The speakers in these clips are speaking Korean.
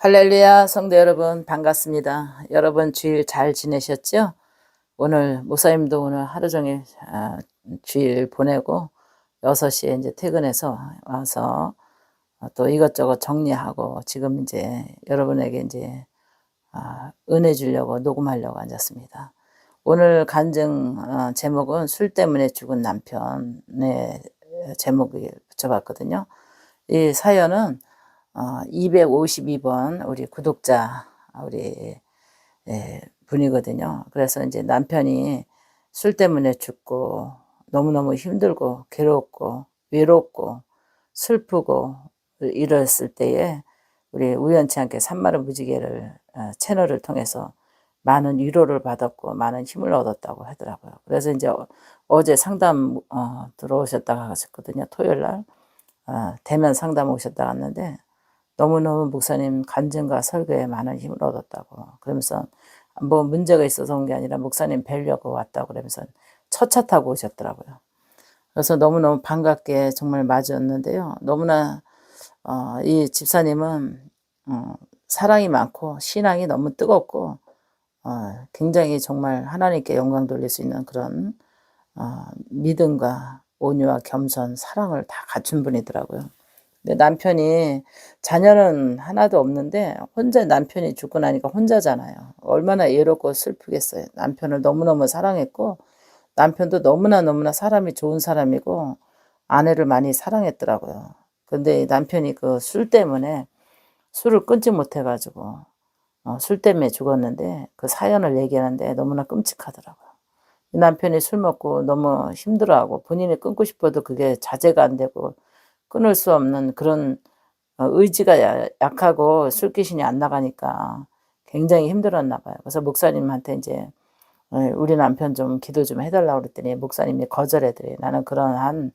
할렐루야 성도 여러분 반갑습니다. 여러분 주일 잘 지내셨죠? 오늘 목사님도 오늘 하루 종일 아, 주일 보내고 6시에 이제 퇴근해서 와서 또 이것저것 정리하고 지금 이제 여러분에게 이제 아, 은혜 주려고 녹음하려고 앉았습니다. 오늘 간증 어, 제목은 술 때문에 죽은 남편의 제목을 붙여봤거든요. 이 사연은 어, 252번 우리 구독자 우리 예, 분이거든요. 그래서 이제 남편이 술 때문에 죽고 너무너무 힘들고 괴롭고 외롭고 슬프고 이랬을 때에 우리 우연치 않게 산마른 무지개를 어, 채널을 통해서 많은 위로를 받았고 많은 힘을 얻었다고 하더라고요. 그래서 이제 어- 어제 상담 어, 들어오셨다가 하셨거든요. 토요일 날 어, 대면 상담 오셨다 갔는데 너무너무 목사님 간증과 설교에 많은 힘을 얻었다고 그러면서 뭐 문제가 있어서 온 게 아니라 목사님 뵈려고 왔다고 그러면서 첫 차 타고 오셨더라고요. 그래서 너무너무 반갑게 정말 맞이었는데요. 너무나 어, 이 집사님은 어, 사랑이 많고 신앙이 너무 뜨겁고 어, 굉장히 정말 하나님께 영광 돌릴 수 있는 그런 어, 믿음과 온유와 겸손, 사랑을 다 갖춘 분이더라고요. 남편이 자녀는 하나도 없는데 혼자 남편이 죽고 나니까 혼자잖아요. 얼마나 외롭고 슬프겠어요. 남편을 너무너무 사랑했고 남편도 너무나 너무나 사람이 좋은 사람이고 아내를 많이 사랑했더라고요. 근데 남편이 그 술 때문에 술을 끊지 못해가지고 어, 술 때문에 죽었는데 그 사연을 얘기하는데 너무나 끔찍하더라고요. 남편이 술 먹고 너무 힘들어하고 본인이 끊고 싶어도 그게 자제가 안 되고 끊을 수 없는 그런 어, 의지가 야- 약하고 술귀신이 안 나가니까 굉장히 힘들었나 봐요. 그래서 목사님한테 이제 어, 우리 남편 좀 기도 좀 해달라고 그랬더니 목사님이 거절해드려요. 나는 그러한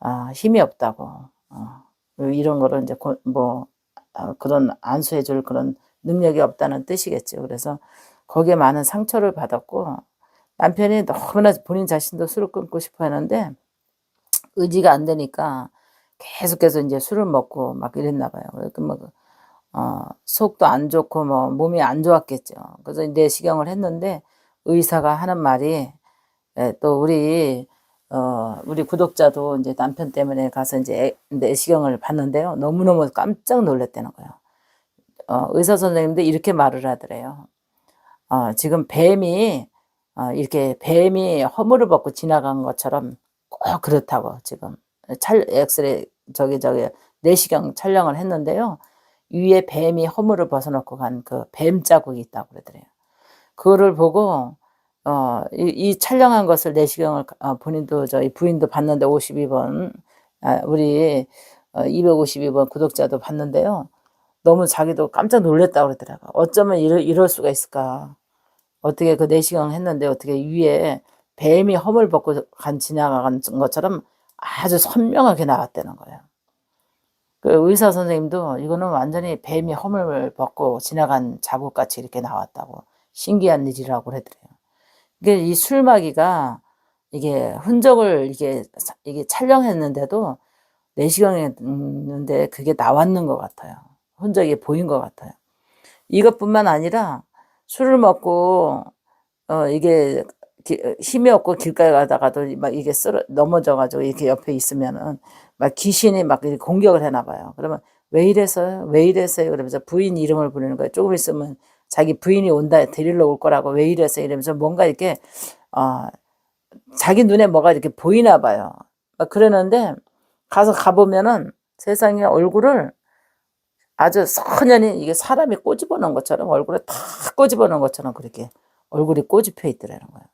아, 힘이 없다고. 어, 이런 거를 이제 고- 뭐 아, 그런 안수해줄 그런 능력이 없다는 뜻이겠죠. 그래서 거기에 많은 상처를 받았고 남편이 너무나 본인 자신도 술을 끊고 싶어 하는데 의지가 안 되니까 계속해서 이제 술을 먹고 막 이랬나 봐요. 그러니까 뭐, 어, 속도 안 좋고 뭐 몸이 안 좋았겠죠. 그래서 내시경을 했는데 의사가 하는 말이 예, 또 우리 어, 우리 구독자도 이제 남편 때문에 가서 이제 애- 내시경을 봤는데요. 너무너무 깜짝 놀랐다는 거예요. 어, 의사 선생님도 이렇게 말을 하더래요. 어, 지금 뱀이 어, 이렇게 뱀이 허물을 벗고 지나간 것처럼 꼭 그렇다고 지금 찰 엑스레이 저기 저기 내시경 촬영을 했는데요. 위에 뱀이 허물을 벗어놓고 간 그 뱀 자국이 있다고 그러더래요. 그거를 보고 어, 이, 이 촬영한 것을 내시경을 어, 본인도 저희 부인도 봤는데 52번 아, 우리 어, 252번 구독자도 봤는데요. 너무 자기도 깜짝 놀랐다고 그러더라고. 어쩌면 이럴, 이럴 수가 있을까. 어떻게 그 내시경 했는데 어떻게 위에 뱀이 허물 벗고 간 지나간 것처럼 아주 선명하게 나왔다는 거예요. 그 의사 선생님도 이거는 완전히 뱀이 허물을 벗고 지나간 자국같이 이렇게 나왔다고 신기한 일이라고 그러더래요. 이게 이 술마기가 이게 흔적을 이게 사- 이게 촬영했는데도 내시경에 있는데 그게 나왔는 것 같아요. 흔적이 보인 것 같아요. 이것뿐만 아니라 술을 먹고 어 이게 기- 힘이 없고 길가에 가다가도 막 이게 쓰러 넘어져가지고 이렇게 옆에 있으면은 막 귀신이 막 공격을 해나 봐요. 그러면 왜 이래서요? 왜 이래서요? 그러면서 부인 이름을 부르는 거예요. 조금 있으면 자기 부인이 온다 데리러 올 거라고 왜 이래서 이러면서 뭔가 이렇게 어 자기 눈에 뭐가 이렇게 보이나 봐요. 막 그러는데 가서 가보면은 세상에 얼굴을 아주 선연히 이게 사람이 꼬집어 놓은 것처럼 얼굴에 다 꼬집어 놓은 것처럼 그렇게 얼굴이 꼬집혀 있더라는 거예요.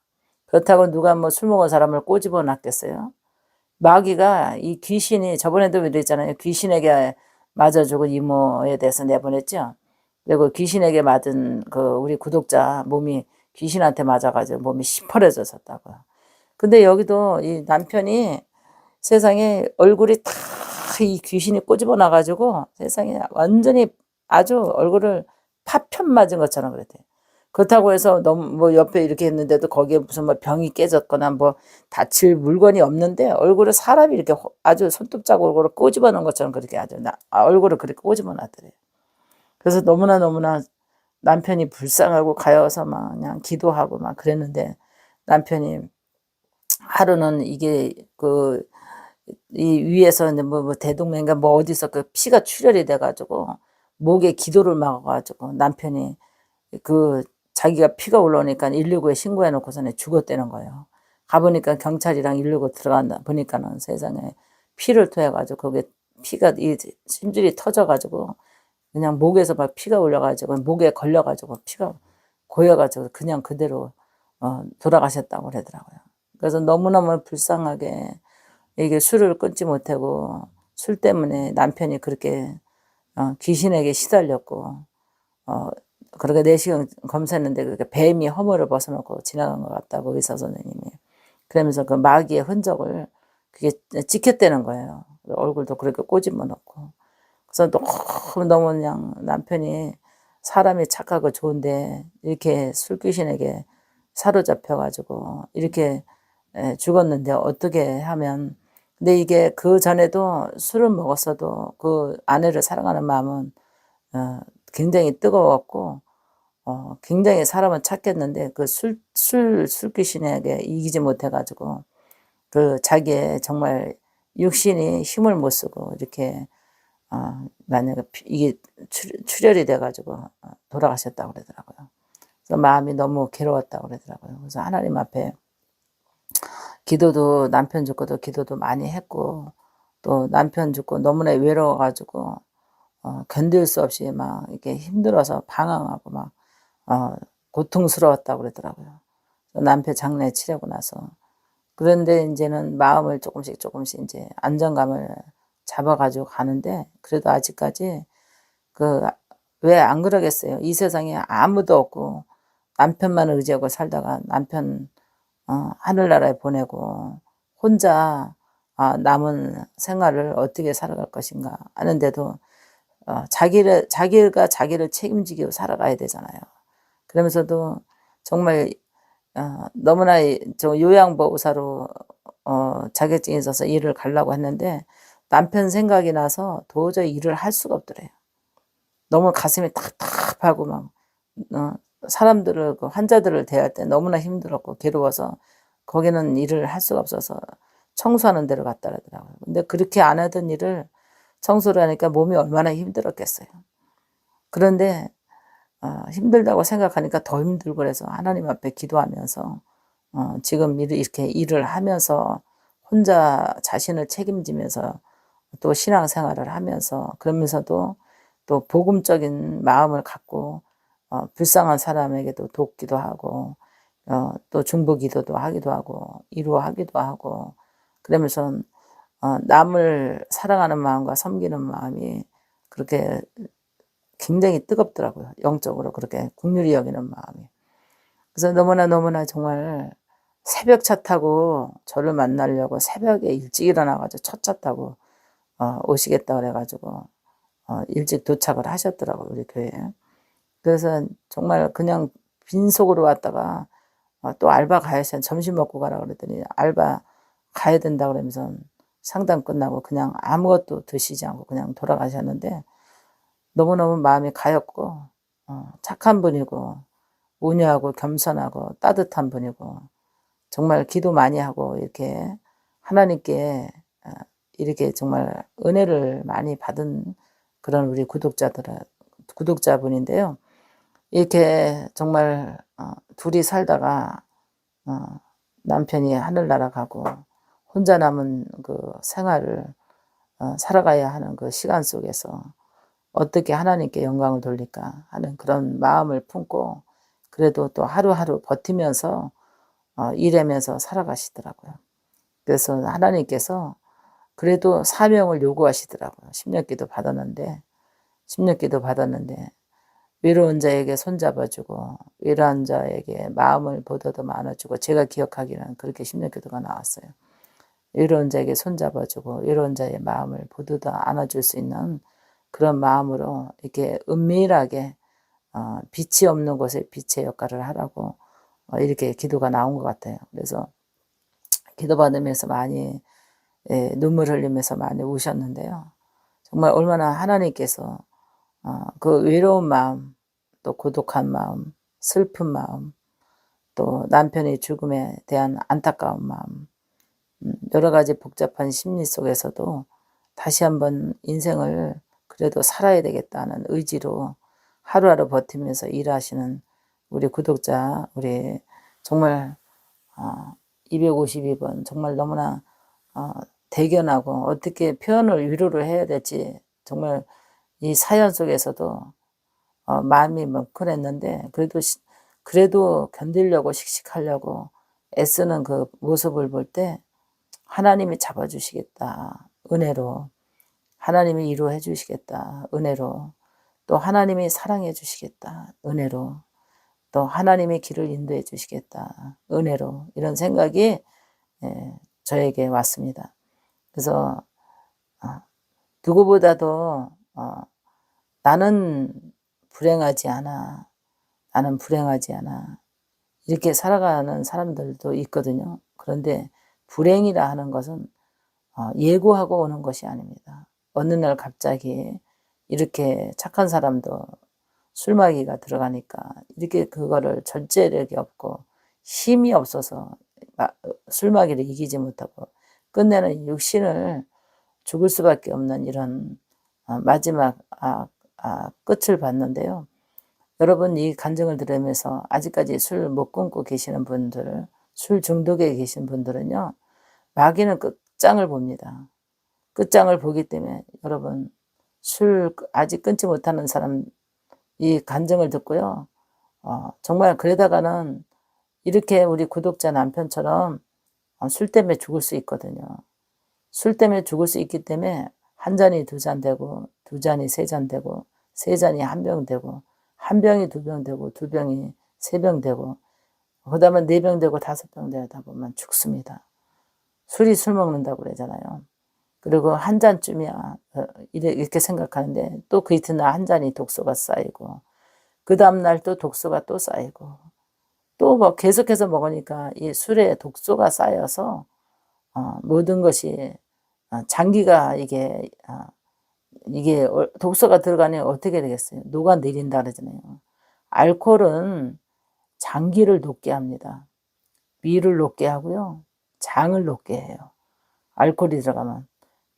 그렇다고 누가 뭐 술 먹은 사람을 꼬집어 놨겠어요? 마귀가 이 귀신이 저번에도 이랬잖아요. 귀신에게 맞아 죽은 이모에 대해서 내보냈죠. 그리고 귀신에게 맞은 그 우리 구독자 몸이 귀신한테 맞아가지고 몸이 시퍼래졌었다고요. 근데 여기도 이 남편이 세상에 얼굴이 다 이 귀신이 꼬집어 놔가지고 세상에 완전히 아주 얼굴을 파편 맞은 것처럼 그랬대요. 그렇다고 해서 너무 뭐 옆에 이렇게 했는데도 거기에 무슨 뭐 병이 깨졌거나 뭐 다칠 물건이 없는데 얼굴을 사람이 이렇게 호- 아주 손톱 자국으로 꼬집어 놓은 것처럼 그렇게 아주 나, 아, 얼굴을 그렇게 꼬집어 놨더래요. 그래서 너무나 너무나 남편이 불쌍하고 가여서 막 그냥 기도하고 막 그랬는데 남편이 하루는 이게 그 이 위에서 뭐, 뭐 대동맥인가 뭐 어디서 그 피가 출혈이 돼가지고 목에 기도를 막아가지고 남편이 그 자기가 피가 올라오니까 119에 신고해 놓고서는 죽었다는 거예요. 가보니까 경찰이랑 119 들어간다 보니까는 세상에 피를 토해가지고 거기에 피가 이 심줄이 터져가지고 그냥 목에서 막 피가 올려가지고 목에 걸려가지고 피가 고여가지고 그냥 그대로 어, 돌아가셨다고 그러더라고요. 그래서 너무너무 불쌍하게 이게 술을 끊지 못하고 술 때문에 남편이 그렇게 어, 귀신에게 시달렸고 어, 그렇게 내시경 검사했는데 그렇게 뱀이 허물을 벗어놓고 지나간 것 같다고 의사 선생님이. 그러면서 그 마귀의 흔적을 그게 찍혔다는 거예요. 얼굴도 그렇게 꼬집어 놓고. 그래서 너무 너무 그냥 남편이 사람이 착하고 좋은데 이렇게 술 귀신에게 사로잡혀가지고 이렇게 에, 죽었는데 어떻게 하면. 근데 이게 그 전에도 술을 먹었어도 그 아내를 사랑하는 마음은 어, 굉장히 뜨거웠고 어, 굉장히 사람은 착했는데 그 술, 술, 술귀신에게 이기지 못해가지고 그 자기의 정말 육신이 힘을 못 쓰고 이렇게 어, 만약에 피- 이게 출, 출혈이 돼가지고 어, 돌아가셨다고 그러더라고요. 그래서 마음이 너무 괴로웠다고 그러더라고요. 그래서 하나님 앞에 기도도 남편 죽고도 기도도 많이 했고 또 남편 죽고 너무나 외로워가지고 어, 견딜 수 없이 막 이렇게 힘들어서 방황하고 막 어, 고통스러웠다고 그러더라고요. 남편 장례 치르고 나서 그런데 이제는 마음을 조금씩 조금씩 이제 안정감을 잡아가지고 가는데 그래도 아직까지 그 왜 안 그러겠어요. 이 세상에 아무도 없고 남편만 의지하고 살다가 남편 어, 하늘나라에 보내고 혼자 아, 남은 생활을 어떻게 살아갈 것인가 하는데도 어, 자기를 자기가 자기를 책임지고 살아가야 되잖아요. 그러면서도 정말 어, 너무나 이- 저 요양보호사로 어, 자격증이 있어서 일을 가려고 했는데 남편 생각이 나서 도저히 일을 할 수가 없더래요. 너무 가슴이 답답하고 막 어, 사람들을 그 환자들을 대할 때 너무나 힘들었고 괴로워서 거기는 일을 할 수가 없어서 청소하는 데로 갔다 그러더라고요. 근데 그렇게 안 하던 일을 청소를 하니까 몸이 얼마나 힘들었겠어요. 그런데 어, 힘들다고 생각하니까 더 힘들고 그래서 하나님 앞에 기도하면서 어, 지금 일- 이렇게 일을 하면서 혼자 자신을 책임지면서 또 신앙생활을 하면서 그러면서도 또 복음적인 마음을 갖고 어, 불쌍한 사람에게도 돕기도 하고 어, 또 중보기도도 하기도 하고 이루하기도 하고 그러면서 어, 남을 사랑하는 마음과 섬기는 마음이 그렇게 굉장히 뜨겁더라고요. 영적으로 그렇게 국률이 여기는 마음이. 그래서 너무나 너무나 정말 새벽 차 타고 저를 만나려고 새벽에 일찍 일어나가지고 첫 차 타고 어, 오시겠다 그래가지고 어, 일찍 도착을 하셨더라고요 우리 교회에. 그래서 정말 그냥 빈속으로 왔다가 어, 또 알바 가야지 점심 먹고 가라 그랬더니 알바 가야 된다 그러면서 상담 끝나고 그냥 아무것도 드시지 않고 그냥 돌아가셨는데 너무너무 마음이 가였고 어, 착한 분이고 온유하고 겸손하고 따뜻한 분이고 정말 기도 많이 하고 이렇게 하나님께 어, 이렇게 정말 은혜를 많이 받은 그런 우리 구독자들 구독자분인데요. 이렇게 정말 어, 둘이 살다가 어, 남편이 하늘나라 가고 혼자 남은 그 생활을 어, 살아가야 하는 그 시간 속에서 어떻게 하나님께 영광을 돌릴까 하는 그런 마음을 품고 그래도 또 하루하루 버티면서 어, 일하면서 살아가시더라고요. 그래서 하나님께서 그래도 사명을 요구하시더라고요. 십년기도 받았는데 십년기도 받았는데 외로운 자에게 손잡아주고 외로운 자에게 마음을 보다도 많아주고 제가 기억하기는 그렇게 십년기도가 나왔어요. 외로운 자에게 손잡아주고 외로운 자의 마음을 보다도 안아줄 수 있는 그런 마음으로 이렇게 은밀하게 어, 빛이 없는 곳에 빛의 역할을 하라고 어, 이렇게 기도가 나온 것 같아요. 그래서 기도 받으면서 많이 예, 눈물 흘리면서 많이 우셨는데요. 정말 얼마나 하나님께서 어, 그 외로운 마음, 또 고독한 마음, 슬픈 마음, 또 남편의 죽음에 대한 안타까운 마음, 음, 여러 가지 복잡한 심리 속에서도 다시 한번 인생을 그래도 살아야 되겠다는 의지로 하루하루 버티면서 일하시는 우리 구독자, 우리 정말 어, 252번 정말 너무나 어, 대견하고 어떻게 표현을 위로를 해야 될지 정말 이 사연 속에서도 어, 마음이 멍클했는데 그래도 시- 그래도 견디려고 씩씩하려고 애쓰는 그 모습을 볼때 하나님이 잡아주시겠다 은혜로 하나님이 이루해 주시겠다 은혜로 또 하나님이 사랑해 주시겠다 은혜로 또 하나님의 길을 인도해 주시겠다 은혜로 이런 생각이 예, 저에게 왔습니다. 그래서 어, 누구보다도 어, 나는 불행하지 않아. 나는 불행하지 않아. 이렇게 살아가는 사람들도 있거든요. 그런데 불행이라 하는 것은 어, 예고하고 오는 것이 아닙니다. 어느 날 갑자기 이렇게 착한 사람도 술마기가 들어가니까 이렇게 그거를 절제력이 없고 힘이 없어서 마- 술마기를 이기지 못하고 끝내는 육신을 죽을 수밖에 없는 이런 어, 마지막 아, 아, 끝을 봤는데요. 여러분 이 간증을 들으면서 아직까지 술 못 끊고 계시는 분들, 술 중독에 계신 분들은요, 마귀는 끝장을 봅니다. 끝장을 보기 때문에 여러분 술 아직 끊지 못하는 사람 이 간증을 듣고요, 어, 정말 그러다가는 이렇게 우리 구독자 남편처럼 어, 술 때문에 죽을 수 있거든요. 술 때문에 죽을 수 있기 때문에 한 잔이 두 잔 되고 두 잔이 세 잔 되고 세 잔이 한 병 되고 한 병이 두 병 되고 두 병이 세 병 되고 그다음에 네 병 되고 다섯 병 되다 보면 죽습니다. 술이 술 먹는다고 그러잖아요. 그리고 한 잔쯤이야 어, 이렇게 생각하는데 또 그 이튿날 한 잔이 독소가 쌓이고 그 다음날 또 독소가 또 쌓이고 또 뭐 계속해서 먹으니까 이 술에 독소가 쌓여서 어, 모든 것이 어, 장기가 이게 어, 이게 어- 독소가 들어가면 어떻게 되겠어요? 녹아 내린다 그러잖아요. 알코올은 장기를 녹게 합니다. 위를 녹게 하고요. 장을 녹게 해요. 알코올이 들어가면.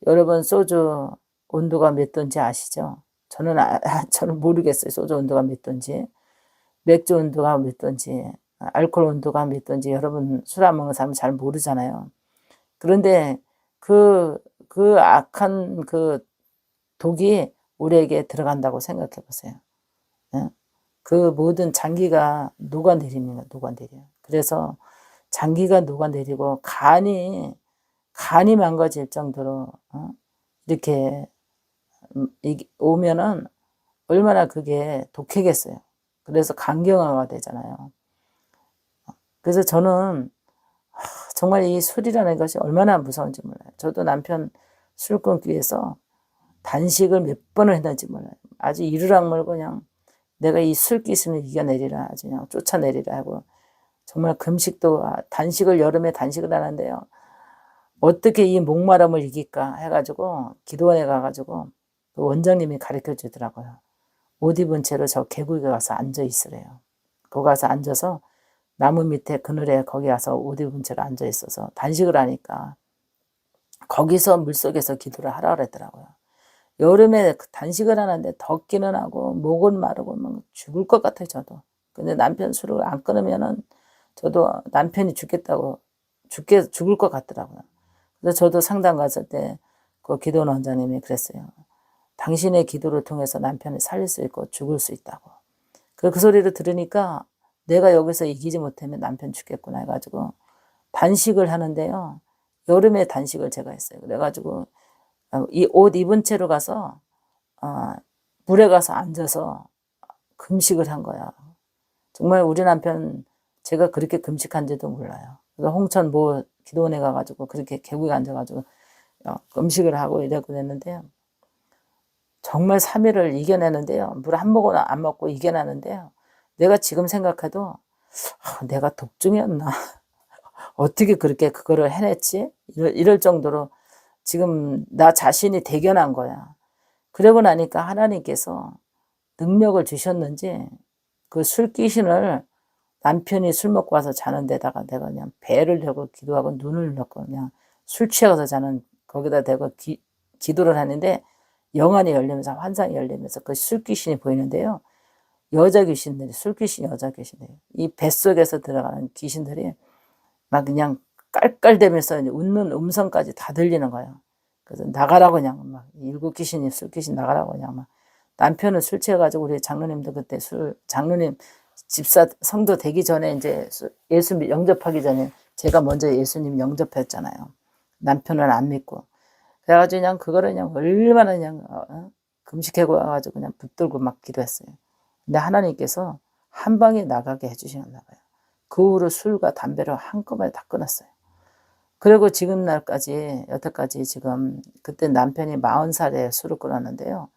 여러분 소주 온도가 몇 도인지 아시죠? 저는 아, 저는 모르겠어요. 소주 온도가 몇 도인지. 맥주 온도가 몇 도인지. 알코올 온도가 몇 도인지 여러분 술 안 먹는 사람은 잘 모르잖아요. 그런데 그, 그 악한 그 독이 우리에게 들어간다고 생각해 보세요. 예? 그 모든 장기가 녹아내립니다. 녹아내려요. 그래서 장기가 녹아내리고 간이 간이 망가질 정도로 어? 이렇게 음, 오면은 얼마나 그게 독해겠어요. 그래서 간경화가 되잖아요. 그래서 저는 하, 정말 이 술이라는 것이 얼마나 무서운지 몰라요. 저도 남편 술 끊기 위해서 단식을 몇 번을 했는지 몰라요. 아주 이르락물고 그냥 내가 이 술기승을 이겨내리라 아주 그냥 쫓아내리라 하고 정말 금식도 아, 단식을 여름에 단식을 하는데요. 어떻게 이 목마름을 이길까 해가지고 기도원에 가가지고 그 원장님이 가르쳐 주더라고요. 옷 입은 채로 저 계곡에 가서 앉아 있으래요. 거기 가서 앉아서 나무 밑에 그늘에 거기 가서 옷 입은 채로 앉아 있어서 단식을 하니까 거기서 물속에서 기도를 하라 그랬더라고요. 여름에 그 단식을 하는데 덥기는 하고 목은 마르고 막 죽을 것 같아요 저도. 근데 남편 술을 안 끊으면은 저도 남편이 죽겠다고 죽게 죽을 것 같더라고요. 그래서 저도 상담 갔을 때 그 기도원 원장님이 그랬어요. 당신의 기도를 통해서 남편을 살릴 수 있고 죽을 수 있다고. 그, 그 소리를 들으니까 내가 여기서 이기지 못하면 남편 죽겠구나 해가지고 단식을 하는데요. 여름에 단식을 제가 했어요. 그래가지고 어, 이옷 입은 채로 가서 어, 물에 가서 앉아서 금식을 한 거야. 정말 우리 남편 제가 그렇게 금식한지도 몰라요. 그래서 홍천 뭐 기도원에 가가지고 그렇게 계곡에 앉아가지고 어, 금식을 하고 이래고 그랬는데요. 정말 3일을 이겨내는데요. 물 한 모금 안 먹고 이겨내는데요. 내가 지금 생각해도 아, 내가 독중이었나? 어떻게 그렇게 그거를 해냈지? 이럴, 이럴 정도로 지금 나 자신이 대견한 거야. 그러고 나니까 하나님께서 능력을 주셨는지 그 술 귀신을 남편이 술 먹고 와서 자는 데다가 내가 그냥 배를 대고 기도하고 눈을 넣고 그냥 술 취해서 자는 거기다 대고 기, 기도를 하는데 영안이 열리면서 환상이 열리면서 그 술 귀신이 보이는데요. 여자 귀신들이 술 귀신 여자 귀신들이 이 뱃속에서 들어가는 귀신들이 막 그냥 깔깔대면서 웃는 음성까지 다 들리는 거예요. 그래서 나가라고 그냥 막 일곱 귀신이 술 귀신 나가라고 그냥 막 남편은 술 취해가지고 우리 장로님도 그때 술 장로님 집사 성도 되기 전에 이제 수- 예수 믿- 영접하기 전에 제가 먼저 예수님 영접했잖아요. 남편은 안 믿고 그래가지고 그냥 그거를 그냥 얼마나 그냥 어, 어? 금식하고 와가지고 그냥 붙들고 막 기도했어요. 근데 하나님께서 한 방에 나가게 해주시나 봐요. 그 후로 술과 담배를 한꺼번에 다 끊었어요. 그리고 지금 날까지 여태까지 지금 그때 남편이 40살에 술을 끊었는데요.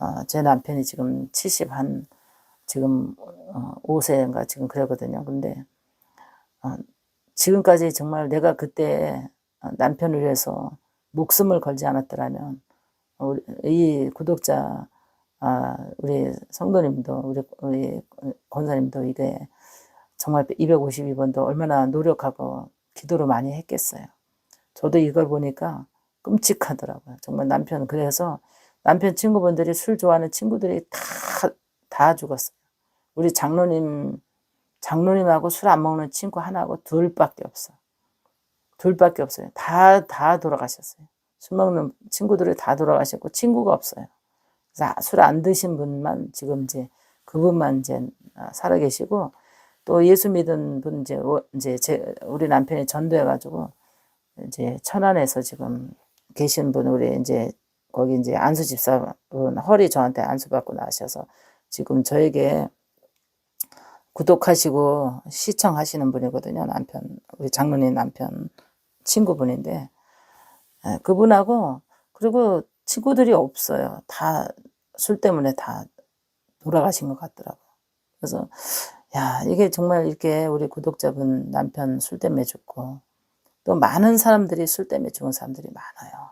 어, 제 남편이 지금 70한 지금 어, 5세인가 지금 그러거든요. 근데 어, 지금까지 정말 내가 그때 어, 남편을 위해서 목숨을 걸지 않았더라면 이 구독자 아, 우리 성도님도 우리 우리 권사님도 이게 정말 252번도 얼마나 노력하고 기도를 많이 했겠어요. 저도 이걸 보니까 끔찍하더라고요. 정말 남편 그래서 남편 친구분들이 술 좋아하는 친구들이 다 다 죽었어요. 우리 장로님 장로님하고 술 안 먹는 친구 하나하고 둘밖에 없어. 둘밖에 없어요. 다 다 돌아가셨어요. 술 먹는 친구들이 다 돌아가셨고 친구가 없어요. 그래서 술 안 드신 분만 지금 이제 그분만 이제 아, 살아 계시고 또 예수 믿은 분 이제 워- 이제 제 우리 남편이 전도해가지고 이제 천안에서 지금 계신 분 우리 이제 거기 이제 안수 집사분 허리 저한테 안수 받고 나셔서 지금 저에게 구독하시고 시청하시는 분이거든요. 남편 우리 장로님 남편 친구분인데 예, 그분하고 그리고 친구들이 없어요. 다 술 때문에 다 돌아가신 것 같더라고요. 그래서 야 이게 정말 이렇게 우리 구독자분 남편 술 때문에 죽고 또 많은 사람들이 술 때문에 죽은 사람들이 많아요.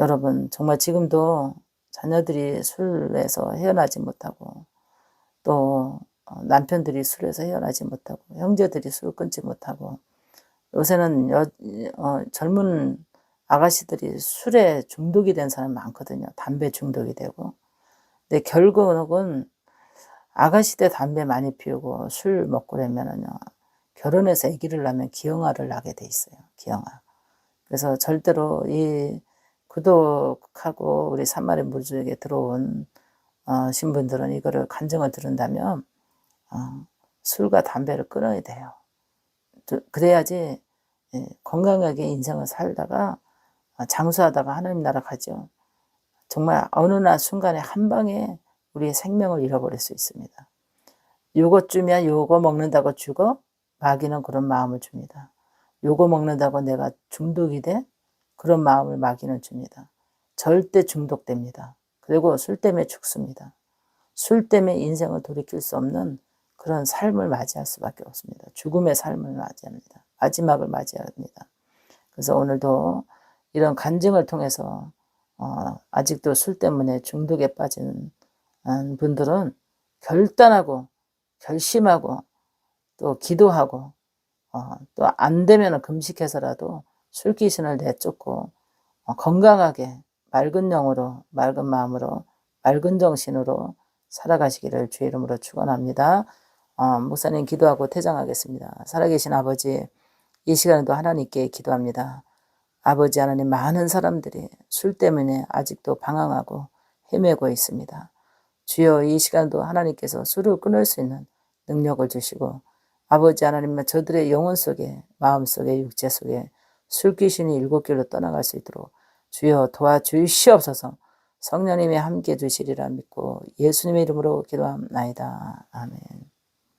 여러분 정말 지금도 자녀들이 술에서 헤어나지 못하고 또 어, 남편들이 술에서 헤어나지 못하고 형제들이 술 끊지 못하고 요새는 여, 어, 젊은 아가씨들이 술에 중독이 된 사람 많거든요. 담배 중독이 되고. 근데 결국은 아가씨 때 담배 많이 피우고 술 먹고 그러면은요. 결혼해서 아기를 낳으면 기형아를 낳게 돼 있어요. 기형아. 그래서 절대로 이 구독하고 우리 산마리 물주에게 들어온 어, 신분들은 이거를 간증을 들은다면 어, 술과 담배를 끊어야 돼요. 또 그래야지 예, 건강하게 인생을 살다가 어, 장수하다가 하나님 나라 가죠. 정말 어느 날 순간에 한 방에 우리의 생명을 잃어버릴 수 있습니다. 요것 주면 요거 먹는다고 죽어? 마귀는 그런 마음을 줍니다. 요거 먹는다고 내가 중독이 돼? 그런 마음을 마귀는 줍니다. 절대 중독됩니다. 그리고 술 때문에 죽습니다. 술 때문에 인생을 돌이킬 수 없는 그런 삶을 맞이할 수밖에 없습니다. 죽음의 삶을 맞이합니다. 마지막을 맞이합니다. 그래서 오늘도 이런 간증을 통해서 어, 아직도 술 때문에 중독에 빠진 음, 분들은 결단하고 결심하고 또 기도하고 어, 또 안 되면 금식해서라도 술 귀신을 내쫓고 어, 건강하게 맑은 영으로 맑은 마음으로 맑은 정신으로 살아가시기를 주의 이름으로 축원합니다. 어, 목사님 기도하고 퇴장하겠습니다. 살아계신 아버지 이 시간에도 하나님께 기도합니다. 아버지 하나님 많은 사람들이 술 때문에 아직도 방황하고 헤매고 있습니다. 주여 이 시간도 하나님께서 술을 끊을 수 있는 능력을 주시고 아버지 하나님은 저들의 영혼 속에 마음 속에 육체 속에 술 귀신이 일곱 길로 떠나갈 수 있도록 주여 도와주시옵소서 성령님이 함께 해주시리라 믿고 예수님의 이름으로 기도합나이다. 아멘.